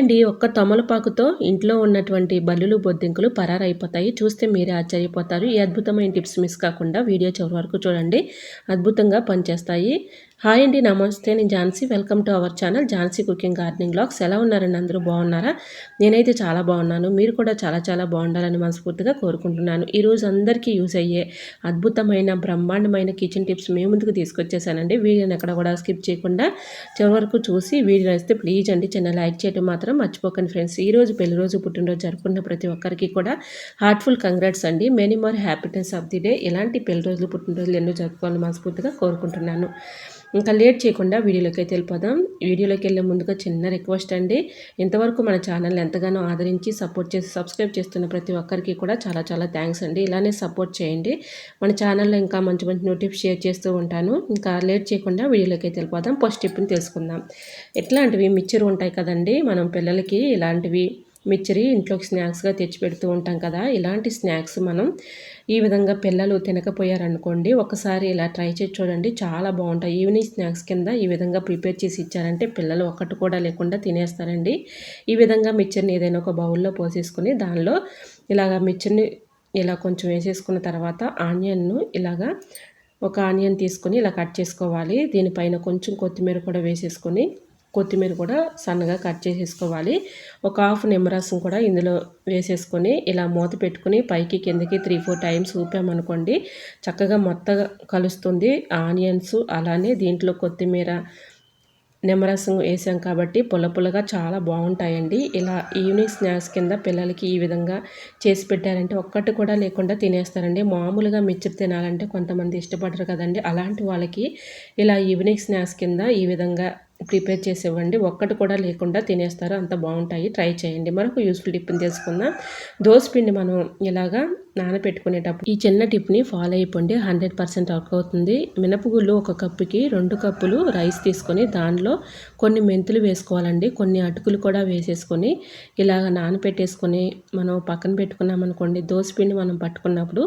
అండి ఒక్క తమలపాకుతో ఇంట్లో ఉన్నటువంటి బల్లులు బొద్దింకలు పరారైపోతాయి. చూస్తే మీరే ఆశ్చర్యపోతారు. ఈ అద్భుతమైన టిప్స్ మిస్ కాకుండా వీడియో చివరి వరకు చూడండి. అద్భుతంగా పనిచేస్తాయి. హాయ్ అండి నమస్తే. నేను Jhansi. Welcome to our channel Jhansi cooking gardening blogs. ఎలా ఉన్నారండి అందరూ? బాగున్నారా? నేనైతే చాలా బాగున్నాను. మీరు కూడా చాలా చాలా బాగుండాలని మనస్ఫూర్తిగా కోరుకుంటున్నాను. ఈరోజు అందరికీ యూజ్ అయ్యే అద్భుతమైన బ్రహ్మాండమైన కిచెన్ టిప్స్ మీ ముందుకు తీసుకొచ్చేసానండి. వీడియోని ఎక్కడ కూడా స్కిప్ చేయకుండా చివరి వరకు చూసి వీడియో వేస్తే ప్లీజ్ అండి చిన్న లైక్ చేయడం మాత్రం మర్చిపోకండి ఫ్రెండ్స్. ఈ రోజు పెళ్ళి రోజు పుట్టినరోజు జరుపుకున్న ప్రతి ఒక్కరికి కూడా హార్ట్ఫుల్ కంగ్రాట్స్ అండి. Many more happiness of the day. ఇలాంటి పెళ్ళి రోజులు పుట్టినరోజులు ఎన్నో జరుపుకోవాలని మనస్ఫూర్తిగా కోరుకుంటున్నాను. ఇంకా లేట్ చేయకుండా వీడియోలోకి అయితే వెళ్ళిపోదాం. వీడియోలోకి వెళ్ళే ముందుగా చిన్న రిక్వెస్ట్ అండి. ఇంతవరకు మన ఛానల్ ఎంతగానో ఆదరించి సపోర్ట్ చేసి సబ్స్క్రైబ్ చేస్తున్న ప్రతి ఒక్కరికి కూడా చాలా చాలా థ్యాంక్స్ అండి. ఇలానే సపోర్ట్ చేయండి. మన ఛానల్లో ఇంకా మంచి మంచి నోటిఫ్ షేర్ చేస్తూ ఉంటాను. ఇంకా లేట్ చేయకుండా వీడియోలోకి అయితే వెళ్ళిపోదాం. ఫస్ట్ టిప్ని తెలుసుకుందాం. ఎట్లాంటివి మిక్చర్ ఉంటాయి కదండి. మనం పిల్లలకి ఇలాంటివి మిచ్చరి ఇంట్లోకి స్నాక్స్గా తెచ్చి పెడుతూ ఉంటాం కదా. ఇలాంటి స్నాక్స్ మనం ఈ విధంగా పిల్లలు తినకపోయారనుకోండి ఒకసారి ఇలా ట్రై చేసి చూడండి చాలా బాగుంటాయి. ఈవినింగ్ స్నాక్స్ కింద ఈ విధంగా ప్రిపేర్ చేసి ఇచ్చారంటే పిల్లలు ఒక్కటి కూడా లేకుండా తినేస్తారండి. ఈ విధంగా మిక్చర్ని ఏదైనా ఒక బౌల్లో పోసేసుకుని దానిలో ఇలాగ మిక్చర్ని ఇలా కొంచెం వేసేసుకున్న తర్వాత ఆనియన్ను ఇలాగా ఒక ఆనియన్ తీసుకొని ఇలా కట్ చేసుకోవాలి. దీనిపైన కొంచెం కొత్తిమీర కూడా వేసేసుకొని కొత్తిమీర కూడా సన్నగా కట్ చేసేసుకోవాలి. ఒక హాఫ్ నిమ్మరసం కూడా ఇందులో వేసేసుకొని ఇలా మూత పెట్టుకుని పైకి కిందకి త్రీ ఫోర్ టైమ్స్ ఊపామనుకోండి చక్కగా మొత్తగా కలుస్తుంది. ఆనియన్స్ అలానే దీంట్లో కొత్తిమీర నిమ్మరసం వేసాం కాబట్టి పుల్ల పుల్లగా చాలా బాగుంటాయండి. ఇలా ఈవినింగ్ స్నాక్స్ కింద పిల్లలకి ఈ విధంగా చేసి పెట్టారంటే ఒక్కటి కూడా లేకుండా తినేస్తారండి. మామూలుగా మిర్చి తినాలంటే కొంతమంది ఇష్టపడరు కదండి. అలాంటి వాళ్ళకి ఇలా ఈవినింగ్ స్నాక్స్ కింద ఈ విధంగా ప్రిపేర్ చేసేవ్వండి. ఒక్కటి కూడా లేకుండా తినేస్తారు. అంత బాగుంటాయి. ట్రై చేయండి. మరొక యూస్ఫుల్ టిప్ని తెలుసుకుందాం. దోశ పిండి మనం ఇలాగా నానబెట్టుకునేటప్పుడు ఈ చిన్న టిప్ని ఫాలో అయిపోండి. హండ్రెడ్ పర్సెంట్ వర్క్ అవుతుంది. మినపగుళ్ళు ఒక కప్పుకి రెండు కప్పులు రైస్ తీసుకొని దానిలో కొన్ని మెంతులు వేసుకోవాలండి. కొన్ని అటుకులు కూడా వేసేసుకొని ఇలాగ నానపెట్టేసుకొని మనం పక్కన పెట్టుకున్నామనుకోండి పిండి మనం పట్టుకున్నప్పుడు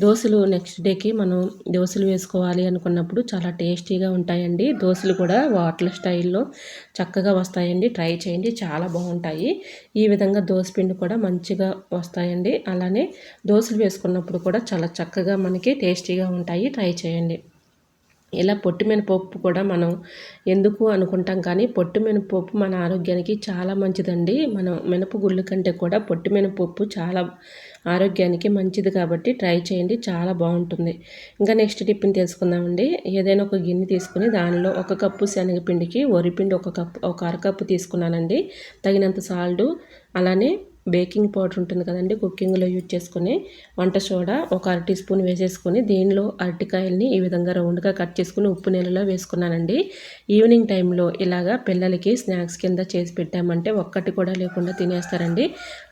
దోశలు నెక్స్ట్ డేకి మనం దోశలు వేసుకోవాలి అనుకున్నప్పుడు చాలా టేస్టీగా ఉంటాయండి. దోశలు కూడా వాటర్ స్టైల్లో చక్కగా వస్తాయండి. ట్రై చేయండి. చాలా బాగుంటాయి. ఈ విధంగా పిండి కూడా మంచిగా వస్తాయండి. అలానే దోశలు వేసుకున్నప్పుడు కూడా చాలా చక్కగా మనకి టేస్టీగా ఉంటాయి. ట్రై చేయండి. ఇలా పొట్టు మినపప్పు కూడా మనం ఎందుకు అనుకుంటాం కానీ పొట్టు మినపప్పు మన ఆరోగ్యానికి చాలా మంచిదండి. మనం మినప గుళ్ళు కంటే కూడా పొట్టు మినపప్పు చాలా ఆరోగ్యానికి మంచిది కాబట్టి ట్రై చేయండి. చాలా బాగుంటుంది. ఇంకా నెక్స్ట్ టిప్ని తెలుసుకుందామండి. ఏదైనా ఒక గిన్నె తీసుకుని దానిలో ఒక కప్పు శనగపిండికి వరిపిండి ఒక కప్పు ఒక అరకప్పు తీసుకున్నానండి. తగినంత సాల్ట్ అలానే బేకింగ్ పౌడర్ ఉంటుంది కదండి కుకింగ్లో యూజ్ చేసుకునే వంట సోడా ఒక అరటి స్పూన్ వేసేసుకొని దీనిలో అరటికాయల్ని ఈ విధంగా రౌండ్గా కట్ చేసుకుని ఉప్పు నీళ్ళలో వేసుకున్నానండి. ఈవినింగ్ టైంలో ఇలాగా పిల్లలకి స్నాక్స్ కింద చేసి పెట్టామంటే ఒక్కటి కూడా లేకుండా తినేస్తారండి.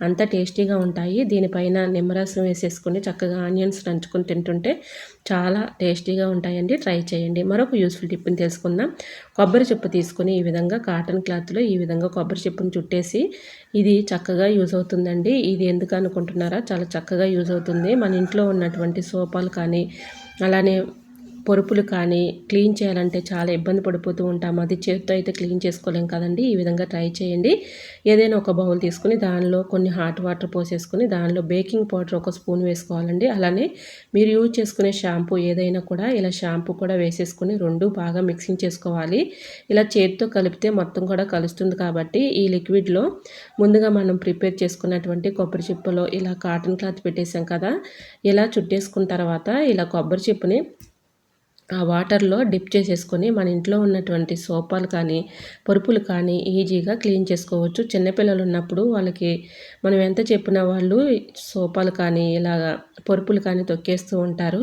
అంత టేస్టీగా ఉంటాయి. దీనిపైన నిమ్మరసం వేసేసుకొని చక్కగా ఆనియన్స్ నంచుకొని తింటుంటే చాలా టేస్టీగా ఉంటాయండి. ట్రై చేయండి. మరొక యూస్ఫుల్ టిప్ని తెలుసుకుందాం. కొబ్బరి చెప్పు తీసుకొని ఈ విధంగా కాటన్ క్లాత్లో ఈ విధంగా కొబ్బరి చెప్పును చుట్టేసి ఇది చక్కగా యూజ్ అవుతుందండి. ఇది ఎందుకు అనుకుంటున్నారా? చాలా చక్కగా యూజ్ అవుతుంది. మన ఇంట్లో ఉన్నటువంటి సోపాలు కానీ అలానే పొరుపులు కానీ క్లీన్ చేయాలంటే చాలా ఇబ్బంది పడిపోతూ ఉంటాం. అది చేతితో అయితే క్లీన్ చేసుకోలేం కదండి. ఈ విధంగా ట్రై చేయండి. ఏదైనా ఒక బౌల్ తీసుకుని దానిలో కొన్ని హాట్ వాటర్ పోసేసుకుని దానిలో బేకింగ్ పౌడర్ ఒక స్పూన్ వేసుకోవాలండి. అలానే మీరు యూజ్ చేసుకునే షాంపూ ఏదైనా కూడా ఇలా షాంపూ కూడా వేసేసుకుని రెండు బాగా మిక్సింగ్ చేసుకోవాలి. ఇలా చేతితో కలిపితే మొత్తం కూడా కలుస్తుంది కాబట్టి ఈ లిక్విడ్లో ముందుగా మనం ప్రిపేర్ చేసుకున్నటువంటి కొబ్బరి చిప్పలో ఇలా కాటన్ క్లాత్ పెట్టేసాం కదా. ఇలా చుట్టేసుకున్న తర్వాత ఇలా కొబ్బరి చిప్పుని ఆ వాటర్లో డిప్ చేసేసుకొని మన ఇంట్లో ఉన్నటువంటి సోపాలు కానీ పరుపులు కానీ ఈజీగా క్లీన్ చేసుకోవచ్చు. చిన్నపిల్లలు ఉన్నప్పుడు వాళ్ళకి మనం ఎంత చెప్పినా వాళ్ళు సోపాలు కానీ ఇలాగ పరుపులు కానీ తొక్కేస్తూ ఉంటారు.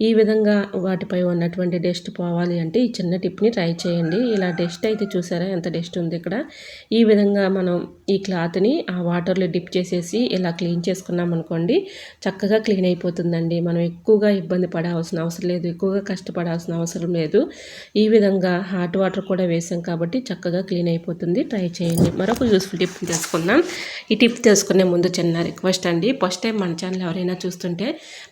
ఈ విధంగా వాటిపై ఉన్నటువంటి డస్ట్ పోవాలి అంటే ఈ చిన్న టిప్ని ట్రై చేయండి. ఇలా డస్ట్ అయితే చూసారా? ఎంత డస్ట్ ఉంది ఇక్కడ? ఈ విధంగా మనం ఈ క్లాత్ని ఆ వాటర్లో డిప్ చేసేసి ఇలా క్లీన్ చేసుకున్నాం అనుకోండి చక్కగా క్లీన్ అయిపోతుందండి. మనం ఎక్కువగా ఇబ్బంది పడాల్సిన అవసరం లేదు. ఎక్కువగా కష్టపడ పడాల్సిన అవసరం లేదు. ఈ విధంగా హాట్ వాటర్ కూడా వేసాం కాబట్టి చక్కగా క్లీన్ అయిపోతుంది. ట్రై చేయండి. మరొక యూస్ఫుల్ టిప్ తెలుసుకుందాం ఈ టిప్ తెలుసుకునే ముందు చిన్న రిక్వెస్ట్ అండి. ఫస్ట్ టైం మన ఛానల్ ఎవరైనా చూస్తుంటే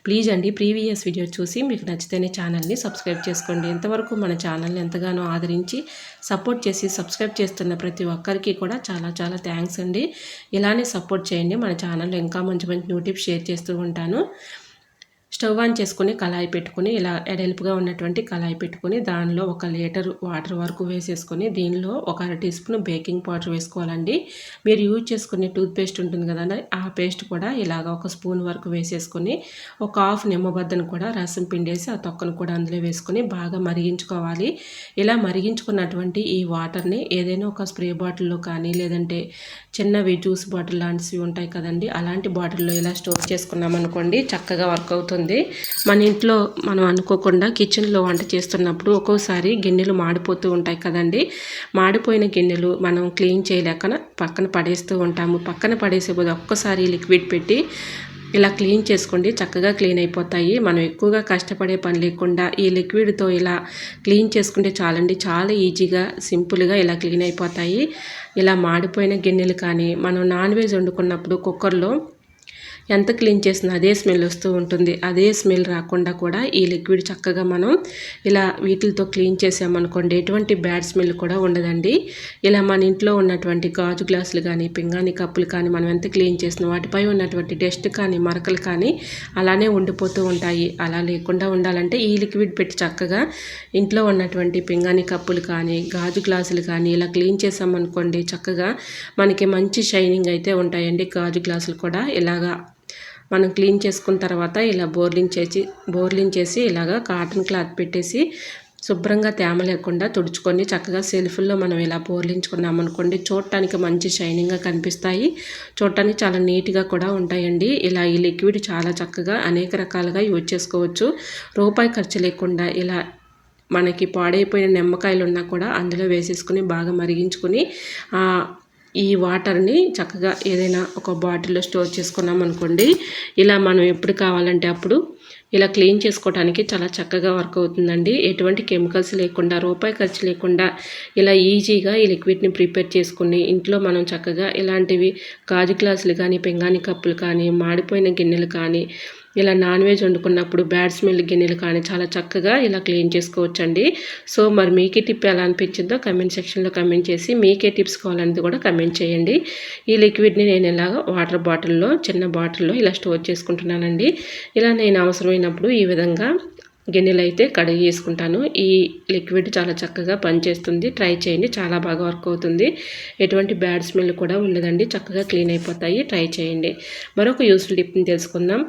ప్లీజ్ అండి ప్రీవియస్ వీడియో చూసి మీకు నచ్చితేనే ఛానల్ని సబ్స్క్రైబ్ చేసుకోండి. ఎంతవరకు మన ఛానల్ని ఎంతగానో ఆదరించి సపోర్ట్ చేసి సబ్స్క్రైబ్ చేస్తున్న ప్రతి ఒక్కరికి కూడా చాలా చాలా థ్యాంక్స్ అండి. ఇలానే సపోర్ట్ చేయండి. మన ఛానల్లో ఇంకా మంచి మంచి న్యూ టిప్స్ షేర్ చేస్తూ ఉంటాను. స్టవ్ ఆన్ చేసుకుని కళాయి పెట్టుకుని ఇలా ఎడల్పుగా ఉన్నటువంటి కళాయి పెట్టుకుని దానిలో ఒక లీటర్ వాటర్ వరకు వేసేసుకొని దీనిలో ఒక అర టీ స్పూన్ బేకింగ్ పౌడర్ వేసుకోవాలండి. మీరు యూజ్ చేసుకునే టూత్ పేస్ట్ ఉంటుంది కదండి ఆ పేస్ట్ కూడా ఇలాగ ఒక స్పూన్ వరకు వేసేసుకొని ఒక హాఫ్ నిమ్మబద్దను కూడా రసం పిండేసి ఆ తొక్కను కూడా అందులో వేసుకొని బాగా మరిగించుకోవాలి. ఇలా మరిగించుకున్నటువంటి ఈ వాటర్ని ఏదైనా ఒక స్ప్రే బాటిల్లో కానీ లేదంటే చిన్నవి జ్యూస్ బాటిల్ లాంటివి ఉంటాయి కదండి అలాంటి బాటిల్లో ఇలా స్టోర్ చేసుకున్నాం అనుకోండి చక్కగా వర్క్ అవుతుంది. ఉంటుంది మన ఇంట్లో మనం అనుకోకుండా కిచెన్లో వంట చేస్తున్నప్పుడు ఒక్కోసారి గిన్నెలు మాడిపోతూ ఉంటాయి కదండి. మాడిపోయిన గిన్నెలు మనం క్లీన్ చేయలేక పక్కన పడేస్తూ ఉంటాము. పక్కన పడేసే పోదు ఒక్కసారి లిక్విడ్ పెట్టి ఇలా క్లీన్ చేసుకోండి. చక్కగా క్లీన్ అయిపోతాయి. మనం ఎక్కువగా కష్టపడే పని లేకుండా ఈ లిక్విడ్తో ఇలా క్లీన్ చేసుకుంటే చాలండి. చాలా ఈజీగా సింపుల్గా ఇలా క్లీన్ అయిపోతాయి. ఇలా మాడిపోయిన గిన్నెలు కానీ మనం నాన్ వెజ్ వండుకున్నప్పుడు కుక్కర్లో ఎంత క్లీన్ చేసినా అదే స్మెల్ వస్తూ ఉంటుంది. అదే స్మెల్ రాకుండా కూడా ఈ లిక్విడ్ చక్కగా మనం ఇలా వీటితో క్లీన్ చేసామనుకోండి ఎటువంటి బ్యాడ్ స్మెల్ కూడా ఉండదండి. ఇలా మన ఇంట్లో ఉన్నటువంటి గాజు గ్లాసులు కానీ పింగాణి కప్పులు కానీ మనం ఎంత క్లీన్ చేసినా వాటిపై ఉన్నటువంటి డస్ట్ కానీ మరకలు కానీ అలానే ఉండిపోతూ ఉంటాయి. అలా లేకుండా ఉండాలంటే ఈ లిక్విడ్ పెట్టి చక్కగా ఇంట్లో ఉన్నటువంటి పింగాణి కప్పులు కానీ గాజు గ్లాసులు కానీ ఇలా క్లీన్ చేసామనుకోండి చక్కగా మనకి మంచి షైనింగ్ అయితే ఉంటాయండి. గాజు గ్లాసులు కూడా ఇలాగా మనం క్లీన్ చేసుకున్న తర్వాత ఇలా బోర్లింగ్ చేసి బోర్లింగ్ చేసి ఇలాగా కాటన్ క్లాత్ పెట్టేసి శుభ్రంగా తేమ లేకుండా తుడుచుకొని చక్కగా సెల్ఫ్లో మనం ఇలా బోర్లించుకున్నాం అనుకోండి చూడటానికి మంచి షైనింగ్గా కనిపిస్తాయి. చూడటానికి చాలా నీట్గా కూడా ఉంటాయండి. ఇలా ఈ లిక్విడ్ చాలా చక్కగా అనేక రకాలుగా యూజ్ చేసుకోవచ్చు. రూపాయి ఖర్చు లేకుండా ఇలా మనకి పాడైపోయిన నిమ్మకాయలు ఉన్నా కూడా అందులో వేసేసుకుని బాగా మరిగించుకొని ఈ వాటర్ని చక్కగా ఏదైనా ఒక బాటిల్లో స్టోర్ చేసుకున్నాం అనుకోండి. ఇలా మనం ఎప్పుడు కావాలంటే అప్పుడు ఇలా క్లీన్ చేసుకోవడానికి చాలా చక్కగా వర్క్ అవుతుందండి. ఎటువంటి కెమికల్స్ లేకుండా రూపాయి ఖర్చు లేకుండా ఇలా ఈజీగా ఈ లిక్విడ్ని ప్రిపేర్ చేసుకుని ఇంట్లో మనం చక్కగా ఇలాంటివి గాజు గ్లాసులు కానీ పెంగాని కప్పులు కానీ మాడిపోయిన గిన్నెలు కానీ ఇలా నాన్ వెజ్ వండుకున్నప్పుడు బ్యాడ్ స్మెల్ గిన్నెలు కానీ చాలా చక్కగా ఇలా క్లీన్ చేసుకోవచ్చండి. సో మరి మీకే టిప్ ఎలా అనిపించిందో కమెంట్ సెక్షన్లో కమెంట్ చేసి మీకే టిప్స్ కావాలనేది కూడా కమెంట్ చేయండి. ఈ లిక్విడ్ని నేను ఇలాగ వాటర్ బాటిల్లో చిన్న బాటిల్లో ఇలా స్టోర్ చేసుకుంటున్నానండి. ఇలా నేను అవసరమైనప్పుడు ఈ విధంగా గిన్నెలు అయితే కడిగి వేసుకుంటాను. ఈ లిక్విడ్ చాలా చక్కగా పనిచేస్తుంది. ట్రై చేయండి చాలా బాగా వర్క్ అవుతుంది. ఎటువంటి బ్యాడ్ స్మెల్ కూడా ఉండదండి. చక్కగా క్లీన్ అయిపోతాయి. ట్రై చేయండి. మరొక యూస్ఫుల్ టిప్ని తెలుసుకుందాం.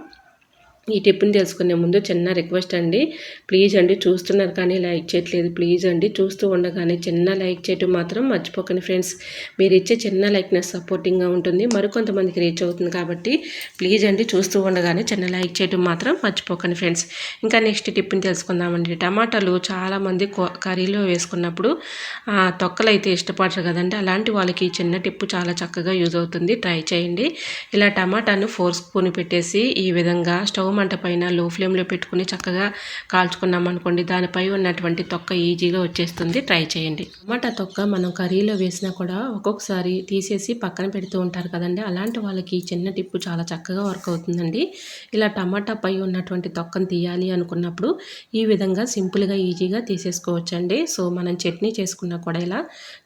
ఈ టిప్ని తెలుసుకునే ముందు చిన్న రిక్వెస్ట్ అండి. ప్లీజ్ అండి చూస్తున్నారు కానీ లైక్ చేయట్లేదు. ప్లీజ్ అండి చూస్తూ ఉండగానే చిన్న లైక్ చేయటం మాత్రం మర్చిపోకండి ఫ్రెండ్స్. మీరు ఇచ్చే చిన్న లైక్నెస్ సపోర్టింగ్గా ఉంటుంది. మరికొంతమందికి రీచ్ అవుతుంది కాబట్టి ప్లీజ్ అండి చూస్తూ ఉండగానే చిన్న లైక్ చేయటం మాత్రం మర్చిపోకండి ఫ్రెండ్స్. ఇంకా నెక్స్ట్ టిప్ని తెలుసుకుందామండి. టమాటాలు చాలామంది కర్రీలో వేసుకున్నప్పుడు తొక్కలు అయితే ఇష్టపడరు కదండి. అలాంటి వాళ్ళకి చిన్న టిప్పు చాలా చక్కగా యూజ్ అవుతుంది. ట్రై చేయండి. ఇలా టమాటాను ఫోర్ స్పూన్ పెట్టేసి ఈ విధంగా స్టవ్ మంట పైన లో ఫ్లేమ్లో పెట్టుకుని చక్కగా కాల్చుకున్నాం అనుకోండి. దానిపై ఉన్నటువంటి తొక్క ఈజీగా వచ్చేస్తుంది. ట్రై చేయండి. టమాటా తొక్క మనం కర్రీలో వేసినా కూడా ఒక్కొక్కసారి తీసేసి పక్కన పెడుతూ ఉంటారు కదండి. అలాంటి వాళ్ళకి చిన్న టిప్పు చాలా చక్కగా వర్క్ అవుతుందండి. ఇలా టమాటా పై ఉన్నటువంటి తొక్కను తీయాలి అనుకున్నప్పుడు ఈ విధంగా సింపుల్గా ఈజీగా తీసేసుకోవచ్చండి. సో మనం చట్నీ చేసుకున్నా కూడా ఇలా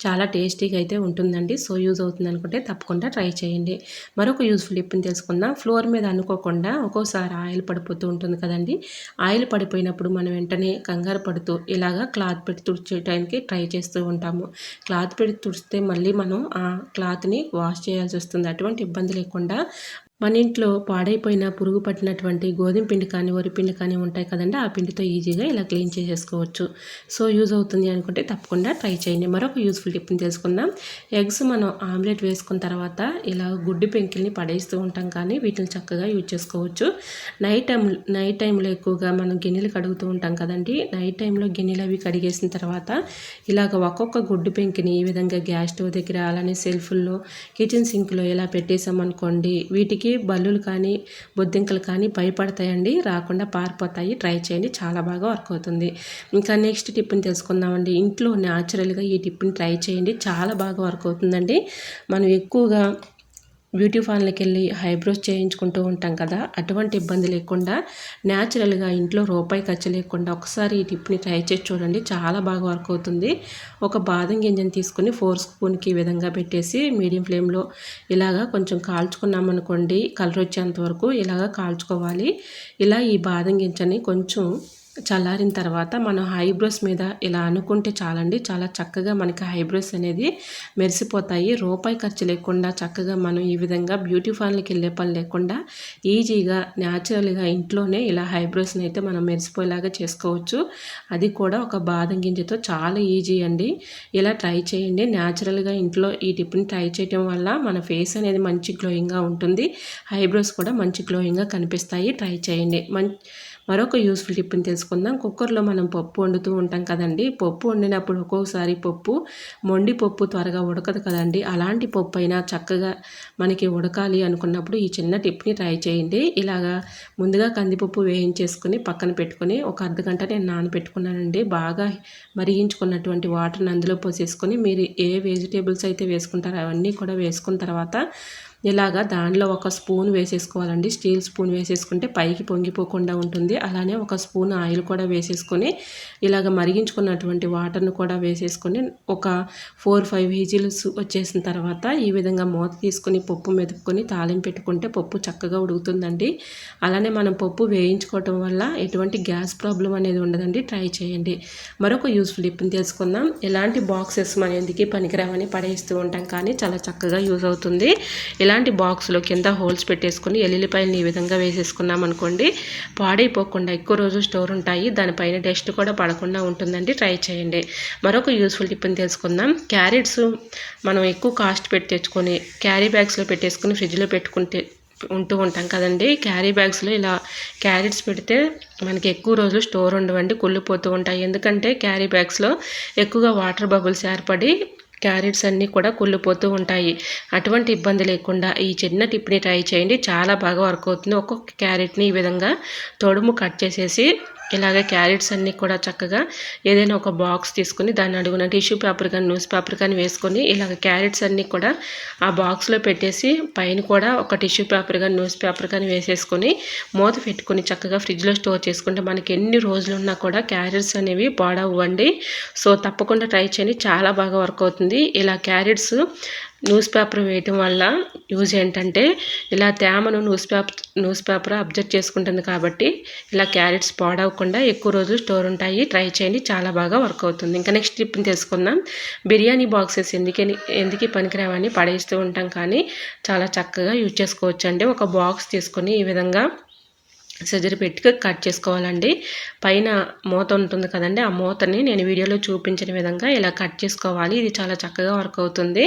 చాలా టేస్టీగా అయితే ఉంటుందండి. సో యూజ్ అవుతుంది అనుకుంటే తప్పకుండా ట్రై చేయండి. మరొక యూజ్ఫుల్ టిప్ని తెలుసుకుందాం. ఫ్లోర్ మీద అనుకోకుండా ఒక్కోసారి ఆయిల్ ఆయిల్ పడిపోతూ ఉంటుంది కదండి. ఆయిల్ పడిపోయినప్పుడు మనం వెంటనే కంగారు పడుతూ ఇలాగా క్లాత్ పెట్టి తుడిచేయడానికి ట్రై చేస్తూ ఉంటాము. క్లాత్ పెట్టి తుడిస్తే మళ్ళీ మనం ఆ క్లాత్ని వాష్ చేయాల్సి వస్తుంది. అటువంటి ఇబ్బంది లేకుండా మన ఇంట్లో పాడైపోయిన పురుగు పట్టినటువంటి గోధుమ పిండి కానీ వరి పిండి కానీ ఉంటాయి కదండి ఆ పిండితో ఈజీగా ఇలా క్లీన్ చేసేసుకోవచ్చు. సో యూజ్ అవుతుంది అనుకుంటే తప్పకుండా ట్రై చేయండి. మరొక యూస్ఫుల్ టిప్ని తెలుసుకుందాం. ఎగ్స్ మనం ఆమ్లెట్ వేసుకున్న తర్వాత ఇలా గుడ్డి పెంకిల్ని పడేస్తూ ఉంటాం కానీ వీటిని చక్కగా యూజ్ చేసుకోవచ్చు. నైట్ టైం నైట్ టైంలో ఎక్కువగా మనం గిన్నెలు కడుగుతూ ఉంటాం కదండి నైట్ టైంలో గిన్నెలు అవి కడిగేసిన తర్వాత ఇలాగ ఒక్కొక్క గుడ్డు పెంకిని ఈ విధంగా గ్యాస్ స్టవ్ దగ్గర అలానే సెల్ఫుల్లో కిచెన్ సింక్లో ఇలా పెట్టేసామనుకోండి వీటికి బల్లులు కానీ బొద్దింకలు కానీ భయపడతాయండి. రాకుండా పారిపోతాయి. ట్రై చేయండి. చాలా బాగా వర్క్ అవుతుంది. ఇంకా నెక్స్ట్ టిప్ని తెలుసుకుందామండి. ఇంట్లో న్యాచురల్గా ఈ టిప్ని ట్రై చేయండి. చాలా బాగా వర్క్ అవుతుందండి. మనం ఎక్కువగా బ్యూటీ పార్లర్కి వెళ్ళి హైబ్రోస్ చేయించుకుంటూ ఉంటాం కదా అటువంటి ఇబ్బంది లేకుండా న్యాచురల్గా ఇంట్లో రూపాయి ఖర్చు లేకుండా ఒకసారి ఈ టిప్ని ట్రై చేసి చూడండి. చాలా బాగా వర్క్ అవుతుంది. ఒక బాదం గింజను తీసుకుని ఫోర్ స్పూన్కి ఈ విధంగా పెట్టేసి మీడియం ఫ్లేమ్లో ఇలాగా కొంచెం కాల్చుకున్నామనుకోండి కలర్ వచ్చేంత వరకు ఇలాగా కాల్చుకోవాలి. ఇలా ఈ బాదం గింజని కొంచెం చల్లారిన తర్వాత మనం హైబ్రోస్ మీద ఇలా అనుకుంటే చాలండి. చాలా చక్కగా మనకి హైబ్రోస్ అనేది మెరిసిపోతాయి. రూపాయి ఖర్చు లేకుండా చక్కగా మనం ఈ విధంగా బ్యూటీ పార్లర్కి వెళ్ళే పని లేకుండా ఈజీగా న్యాచురల్గా ఇంట్లోనే ఇలా హైబ్రోస్ని అయితే మనం మెరిసిపోయేలాగా చేసుకోవచ్చు. అది కూడా ఒక బాదం గింజతో చాలా ఈజీ అండి. ఇలా ట్రై చేయండి. న్యాచురల్గా ఇంట్లో ఈ టిప్ని ట్రై చేయడం వల్ల మన ఫేస్ అనేది మంచి గ్లోయింగ్గా ఉంటుంది. హైబ్రోస్ కూడా మంచి గ్లోయింగ్గా కనిపిస్తాయి. ట్రై చేయండి. మంచి మరొక యూస్ఫుల్ టిప్ని తెలుసుకుందాం. కుక్కర్లో మనం పప్పు వండుతూ ఉంటాం కదండి. పప్పు వండినప్పుడు ఒక్కోసారి పప్పు మొండి పప్పు త్వరగా ఉడకదు కదండి. అలాంటి పప్పు అయినా చక్కగా మనకి ఉడకాలి అనుకున్నప్పుడు ఈ చిన్న టిప్ని ట్రై చేయండి. ఇలాగా ముందుగా కందిపప్పు వేయించేసుకుని పక్కన పెట్టుకొని ఒక అర్ధ గంట నేను నానబెట్టుకున్నానండి. బాగా మరిగించుకున్నటువంటి వాటర్ని అందులో పోసేసుకొని మీరు ఏ వెజిటేబుల్స్ అయితే వేసుకుంటారో అవన్నీ కూడా వేసుకున్న తర్వాత ఇలాగా దానిలో ఒక స్పూన్ వేసేసుకోవాలండి. స్టీల్ స్పూన్ వేసేసుకుంటే పైకి పొంగిపోకుండా ఉంటుంది. అలానే ఒక స్పూన్ ఆయిల్ కూడా వేసేసుకొని ఇలాగ మరిగించుకున్నటువంటి వాటర్ను కూడా వేసేసుకొని ఒక ఫోర్ ఫైవ్ విజిల్స్ వచ్చేసిన తర్వాత ఈ విధంగా మూత తీసుకొని పప్పు మెదుపుకొని తాలింపు పెట్టుకుంటే పప్పు చక్కగా ఉడుకుతుందండి. అలానే మనం పప్పు వేయించుకోవటం వల్ల ఎటువంటి గ్యాస్ ప్రాబ్లం అనేది ఉండదండి. ట్రై చేయండి. మరొక యూస్ఫుల్ టిప్ని తెలుసుకుందాం. ఎలాంటి బాక్సెస్ మన ఎందుకు పనికిరావని పడేస్తూ ఉంటాం కానీ చాలా చక్కగా యూజ్ అవుతుంది. ఇలా ఇలాంటి బాక్స్లో కింద హోల్స్ పెట్టేసుకుని ఎల్లుల్లిపాయలని ఈ విధంగా వేసేసుకున్నాం అనుకోండి పాడైపోకుండా ఎక్కువ రోజు స్టోర్ ఉంటాయి. దానిపైన డస్ట్ కూడా పడకుండా ఉంటుందండి. ట్రై చేయండి. మరొక యూస్ఫుల్ టిప్ని తెలుసుకుందాం. క్యారెట్స్ మనం ఎక్కువ కాస్ట్ పెట్టి తెచ్చుకొని క్యారీ బ్యాగ్స్లో పెట్టేసుకుని ఫ్రిడ్జ్లో పెట్టుకుంటే ఉంటూ ఉంటాం కదండి. క్యారీ బ్యాగ్స్లో ఇలా క్యారెట్స్ పెడితే మనకి ఎక్కువ రోజులు స్టోర్ ఉండవండి కుళ్ళిపోతూ ఉంటాయి. ఎందుకంటే క్యారీ బ్యాగ్స్లో ఎక్కువగా వాటర్ బబుల్స్ ఏర్పడి క్యారెట్స్ అన్నీ కూడా కుళ్ళిపోతూ ఉంటాయి. అటువంటి ఇబ్బంది లేకుండా ఈ చిన్న టిప్ని ట్రై చేయండి. చాలా బాగా వర్క్ అవుతుంది. ఒక్కొక్క క్యారెట్ని ఈ విధంగా తొడుము కట్ చేసేసి ఇలాగే క్యారెట్స్ అన్నీ కూడా చక్కగా ఏదైనా ఒక బాక్స్ తీసుకుని దాన్ని అడుగున టిష్యూ పేపర్ కానీ న్యూస్ పేపర్ కానీ వేసుకొని ఇలాగ క్యారెట్స్ అన్నీ కూడా ఆ బాక్స్లో పెట్టేసి పైన కూడా ఒక టిష్యూ పేపర్ కానీ న్యూస్ పేపర్ కానీ వేసేసుకొని మూత పెట్టుకొని చక్కగా ఫ్రిడ్జ్లో స్టోర్ చేసుకుంటే మనకి ఎన్ని రోజులు ఉన్నా కూడా క్యారెట్స్ అనేవి పాడవ్వండి. సో తప్పకుండా ట్రై చేయండి. చాలా బాగా వర్క్ అవుతుంది. ఇలా క్యారెట్స్ న్యూస్ పేపర్ వేయటం వల్ల యూజ్ ఏంటంటే ఇలా తేమను newspaper newspaper observe చేసుకుంటుంది కాబట్టి ఇలా క్యారెట్స్ పాడవకుండా ఎక్కువ రోజులు స్టోర్ ఉంటాయి. ట్రై చేయండి. చాలా బాగా వర్క్ అవుతుంది. ఇంకా నెక్స్ట్ టిప్ని తెలుసుకుందాం. బిర్యానీ బాక్సెస్ ఎందుకని ఎందుకు పనికిరావని పడేస్తూ ఉంటాం కానీ చాలా చక్కగా యూజ్ చేసుకోవచ్చు అండి ఒక బాక్స్ తీసుకొని ఈ విధంగా సర్జరీ పెట్టి కట్ చేసుకోవాలండి. పైన మూత ఉంటుంది కదండి ఆ మూతని నేను వీడియోలో చూపించిన విధంగా ఇలా కట్ చేసుకోవాలి. ఇది చాలా చక్కగా వర్క్ అవుతుంది.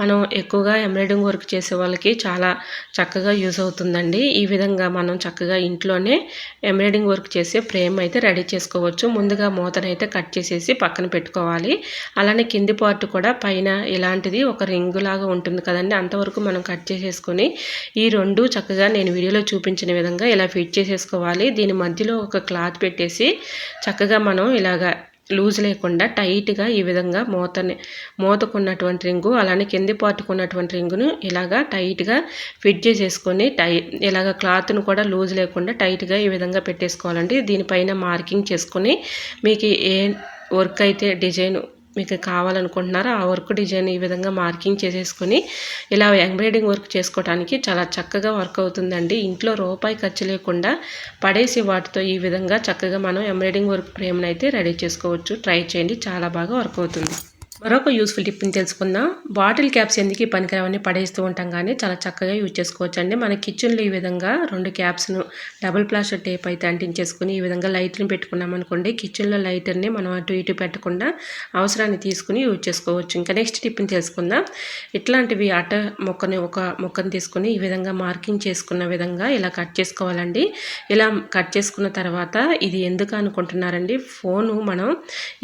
మనం ఎక్కువగా ఎంబ్రాయిడింగ్ వర్క్ చేసే వాళ్ళకి చాలా చక్కగా యూజ్ అవుతుందండి. ఈ విధంగా మనం చక్కగా ఇంట్లోనే ఎంబ్రాయిడింగ్ వర్క్ చేసే ఫ్రేమ్ అయితే రెడీ చేసుకోవచ్చు. ముందుగా మూతను అయితే కట్ చేసేసి పక్కన పెట్టుకోవాలి. అలానే కింది పార్ట్ కూడా పైన ఇలాంటిది ఒక రింగు లాగా ఉంటుంది కదండి అంతవరకు మనం కట్ చేసేసుకొని ఈ రెండు చక్కగా నేను వీడియోలో చూపించిన విధంగా ఇలా ఫిట్ చేసి చేసేసుకోవాలి దీని మధ్యలో ఒక క్లాత్ పెట్టేసి చక్కగా మనం ఇలాగా లూజ్ లేకుండా టైట్గా ఈ విధంగా మూతని మూతకున్నటువంటి రింగు అలానే కింది పాటుకున్నటువంటి రింగును ఇలాగా టైట్గా ఫిట్ చేసేసుకొని టై ఇలాగ క్లాత్ను కూడా లూజ్ లేకుండా టైట్గా ఈ విధంగా పెట్టేసుకోవాలండి. దీనిపైన మార్కింగ్ చేసుకొని మీకు ఏ వర్క్ అయితే డిజైన్ మీకు కావాలనుకుంటున్నారో ఆ వర్క్ డిజైన్ ఈ విధంగా మార్కింగ్ చేసేసుకొని ఇలా ఎంబ్రాయిడింగ్ వర్క్ చేసుకోవడానికి చాలా చక్కగా వర్క్ అవుతుందండి. ఇంట్లో రూపాయి ఖర్చు లేకుండా పడేసి వాటితో ఈ విధంగా చక్కగా మనం ఎంబ్రాయిడింగ్ వర్క్ ఫ్రేమ్ని అయితే రెడీ చేసుకోవచ్చు. ట్రై చేయండి. చాలా బాగా వర్క్ అవుతుంది. మరొక యూస్ఫుల్ టిప్ని తెలుసుకుందాం. బాటిల్ క్యాప్స్ ఎందుకు పనికిరావని పడేస్తూ ఉంటాం కానీ చాలా చక్కగా యూజ్ చేసుకోవచ్చు అండి మన కిచెన్లో ఈ విధంగా రెండు క్యాప్స్ను డబుల్ ప్లాస్టర్ టేప్ అయితే అంటించేసుకుని ఈ విధంగా లైట్ని పెట్టుకున్నాం అనుకోండి. కిచెన్లో లైటర్ని మనం అటు ఇటు పెట్టకుండా అవసరాన్ని తీసుకుని యూజ్ చేసుకోవచ్చు. ఇంకా నెక్స్ట్ టిప్ని తెలుసుకుందాం. ఇట్లాంటివి అట మొక్కని ఒక మొక్కని తీసుకుని ఈ విధంగా మార్కింగ్ చేసుకున్న విధంగా ఇలా కట్ చేసుకోవాలండి. ఇలా కట్ చేసుకున్న తర్వాత ఇది ఎందుకు అనుకుంటున్నారండి? ఫోను మనం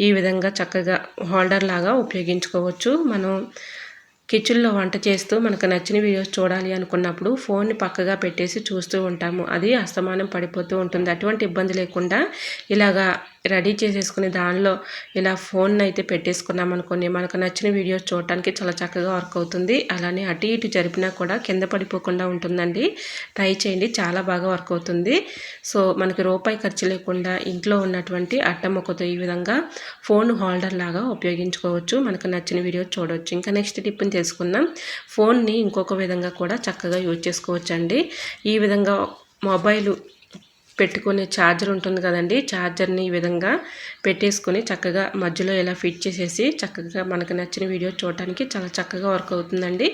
ఈ విధంగా చక్కగా హోల్డర్ లాగా ఉపయోగించుకోవచ్చు. మనం కిచెన్లో వంట చేస్తూ మనకు నచ్చిన వీడియోస్ చూడాలి అనుకున్నప్పుడు ఫోన్ని పక్కగా పెట్టేసి చూస్తూ ఉంటాము. అది అస్తమానం పడిపోతూ ఉంటుంది. అటువంటి ఇబ్బంది లేకుండా ఇలాగా రెడీ చేసేసుకుని దానిలో ఇలా ఫోన్ అయితే పెట్టేసుకున్నాం అనుకోండి మనకు నచ్చిన వీడియోస్ చూడటానికి చాలా చక్కగా వర్క్ అవుతుంది. అలానే అటు ఇటు జరిపినా కూడా కింద పడిపోకుండా ఉంటుందండి. ట్రై చేయండి చాలా బాగా వర్క్ అవుతుంది. సో మనకి రూపాయి ఖర్చు లేకుండా ఇంట్లో ఉన్నటువంటి అట్టముక్కతో ఈ విధంగా ఫోన్ హోల్డర్ లాగా ఉపయోగించుకోవచ్చు. మనకు నచ్చిన వీడియోస్ చూడవచ్చు ఇంకా నెక్స్ట్ టిప్ని తెలుసుకుందాం. ఫోన్ని ఇంకొక విధంగా కూడా చక్కగా యూజ్ చేసుకోవచ్చు అండి ఈ విధంగా మొబైల్ పెట్టుకునే ఛార్జర్ ఉంటుంది కదండి. ఛార్జర్ని ఈ విధంగా పెట్టేసుకొని చక్కగా మధ్యలో ఇలా ఫిట్ చేసేసి చక్కగా మనకు నచ్చిన వీడియో చూడటానికి చాలా చక్కగా వర్క్ అవుతుందండి.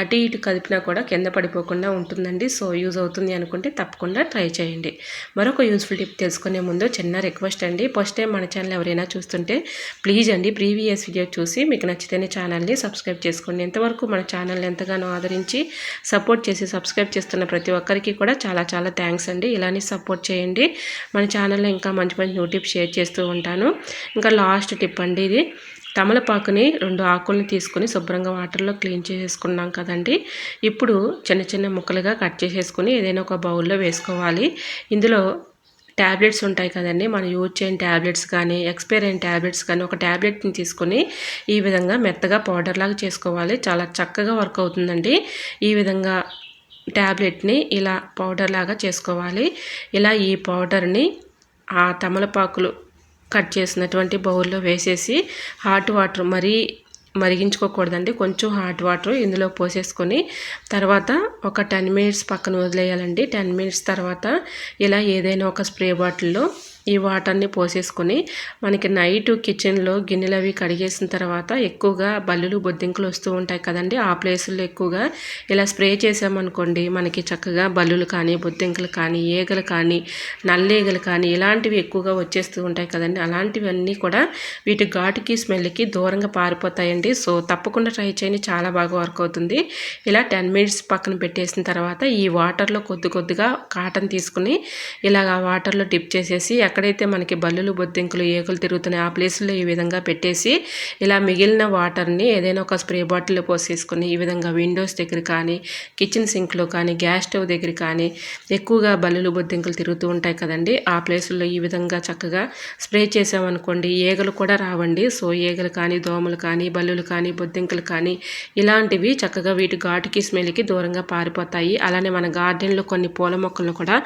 అటు ఇటు కదిపినా కూడా కింద పడిపోకుండా ఉంటుందండి. సో యూజ్ అవుతుంది అనుకుంటే తప్పకుండా ట్రై చేయండి. మరొక యూస్ఫుల్ టిప్ తెలుసుకునే ముందు చిన్న రిక్వెస్ట్ అండి. ఫస్ట్ టైం మన ఛానల్ ఎవరైనా చూస్తుంటే ప్లీజ్ అండి ప్రీవియస్ వీడియో చూసి మీకు నచ్చితేనే ఛానల్ని సబ్స్క్రైబ్ చేసుకోండి. ఎంతవరకు మన ఛానల్ ఎంతగానో ఆదరించి సపోర్ట్ చేసి సబ్స్క్రైబ్ చేస్తున్న ప్రతి ఒక్కరికి కూడా చాలా చాలా థ్యాంక్స్ అండి. ఇలానే సపోర్ట్ చేయండి. మన ఛానల్లో ఇంకా మంచి మంచి న్యూ టిప్స్ షేర్ చేస్తూ ఉంటాను. ఇంకా లాస్ట్ టిప్ అండి ఇది. తమలపాకుని రెండు ఆకుల్ని తీసుకొని శుభ్రంగా వాటర్లో క్లీన్ చేసేసుకున్నాం కదండి. ఇప్పుడు చిన్న చిన్న ముక్కలుగా కట్ చేసేసుకుని ఏదైనా ఒక బౌల్లో వేసుకోవాలి. ఇందులో ట్యాబ్లెట్స్ ఉంటాయి కదండి. మనం యూజ్ చేయని ట్యాబ్లెట్స్ కానీ ఎక్స్పైర్ అయిన ట్యాబ్లెట్స్ కానీ ఒక ట్యాబ్లెట్ని తీసుకొని ఈ విధంగా మెత్తగా పౌడర్ లాగా చేసుకోవాలి. చాలా చక్కగా వర్క్ అవుతుందండి. ఈ విధంగా ట్యాబ్లెట్ని ఇలా పౌడర్ లాగా చేసుకోవాలి. ఇలా ఈ పౌడర్ని ఆ తమలపాకులు కట్ చేసినటువంటి బౌల్లో వేసేసి హాట్ వాటర్ మరీ మరిగించుకోకూడదండి. కొంచెం హాట్ వాటర్ ఇందులో పోసేసుకొని తర్వాత ఒక టెన్ మినిట్స్ పక్కన వదిలేయాలండి. టెన్ మినిట్స్ తర్వాత ఇలా ఏదైనా ఒక స్ప్రే బాటిల్లో ఈ వాటర్ని పోసేసుకొని మనకి నైట్ కిచెన్లో గిన్నెలు అవి కడిగేసిన తర్వాత ఎక్కువగా బల్లులు బొద్దింకలు వస్తూ ఉంటాయి కదండి. ఆ ప్లేసుల్లో ఎక్కువగా ఇలా స్ప్రే చేసామనుకోండి మనకి చక్కగా బల్లులు కానీ బొద్దింకలు కానీ ఈగలు కానీ నల్లేగలు కానీ ఇలాంటివి ఎక్కువగా వచ్చేస్తూ ఉంటాయి కదండి. అలాంటివన్నీ కూడా వీటి ఘాటుకి స్మెల్కి దూరంగా పారిపోతాయండి. సో తప్పకుండా ట్రై చేయండి. చాలా బాగా వర్క్ అవుతుంది. ఇలా టెన్ మినిట్స్ పక్కన పెట్టేసిన తర్వాత ఈ వాటర్లో కొద్ది కొద్దిగా కాటన్ తీసుకుని ఇలాగ వాటర్లో డిప్ చేసేసి ఎక్కడైతే మనకి బల్లులు బొద్దింకులు ఏకులు తిరుగుతున్నాయి ఆ ప్లేస్లో ఈ విధంగా పెట్టేసి ఇలా మిగిలిన వాటర్ని ఏదైనా ఒక స్ప్రే బాటిల్లో పోసేసుకొని ఈ విధంగా విండోస్ దగ్గర కానీ కిచెన్ సింక్లో కానీ గ్యాస్ స్టవ్ దగ్గర కానీ ఎక్కువగా బల్లులు బొద్దింకులు తిరుగుతూ ఉంటాయి కదండి. ఆ ప్లేసుల్లో ఈ విధంగా చక్కగా స్ప్రే చేసామనుకోండి ఈగలు కూడా రావండి. సో ఈగలు కానీ దోమలు కానీ బల్లులు కానీ బొద్దింకలు కానీ ఇలాంటివి చక్కగా వీటి ఘాటుకి స్మెల్కి దూరంగా పారిపోతాయి. అలానే మన గార్డెన్లో కొన్ని పూల మొక్కలను కూడా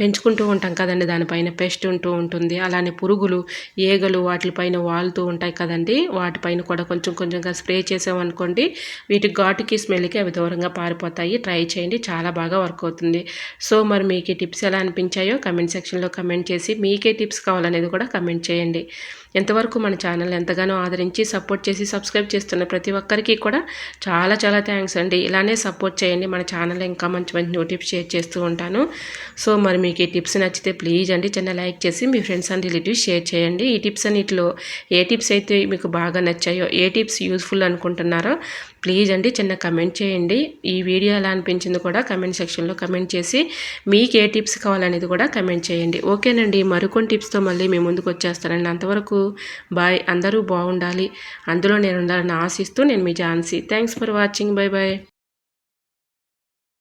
పెంచుకుంటూ ఉంటాం కదండి. దానిపైన పెస్ట్ ఉంటూ ఉంటుంది. అలానే పురుగులు ఏగలు వాటిపైన వాలుతూ ఉంటాయి కదండి. వాటిపైన కూడా కొంచెం కొంచెంగా స్ప్రే చేసామనుకోండి వీటి ఘాటుకి స్మెల్కి అవి దూరంగా పారిపోతాయి. ట్రై చేయండి చాలా బాగా వర్క్ అవుతుంది. సో మరి మీకు ఈ టిప్స్ ఎలా అనిపించాయో కమెంట్ సెక్షన్లో కమెంట్ చేసి మీకే టిప్స్ కావాలనేది కూడా కమెంట్ చేయండి. ఎంతవరకు మన ఛానల్ ఎంతగానో ఆదరించి సపోర్ట్ చేసి సబ్స్క్రైబ్ చేస్తున్న ప్రతి ఒక్కరికి కూడా చాలా చాలా థ్యాంక్స్ అండి. ఇలానే సపోర్ట్ చేయండి. మన ఛానల్ ఇంకా మంచి మంచి న్యూ టిప్స్ షేర్ చేస్తూ ఉంటాను. సో మరి మీకు ఈ టిప్స్ నచ్చితే ప్లీజ్ అండి చిన్న లైక్ చేసి మీ ఫ్రెండ్స్ అండ్ రిలేటివ్స్ షేర్ చేయండి. ఈ టిప్స్ అన్నిటిలో ఏ టిప్స్ అయితే మీకు బాగా నచ్చాయో ఏ టిప్స్ యూస్ఫుల్ అనుకుంటున్నారో ప్లీజ్ అండి చిన్న కమెంట్ చేయండి. ఈ వీడియో ఎలా అనిపించింది కూడా కమెంట్ సెక్షన్లో కమెంట్ చేసి మీకు ఏ టిప్స్ కావాలనేది కూడా కమెంట్ చేయండి. ఓకేనండి మరికొన్ని టిప్స్తో మళ్ళీ మీ ముందుకు వచ్చేస్తానండి. అంతవరకు బాయ్ అందరూ బాగుండాలి. అందులో నేను ఉండాలని ఆశిస్తూ నేను మీ Jhansi. Thanks for watching. Bye bye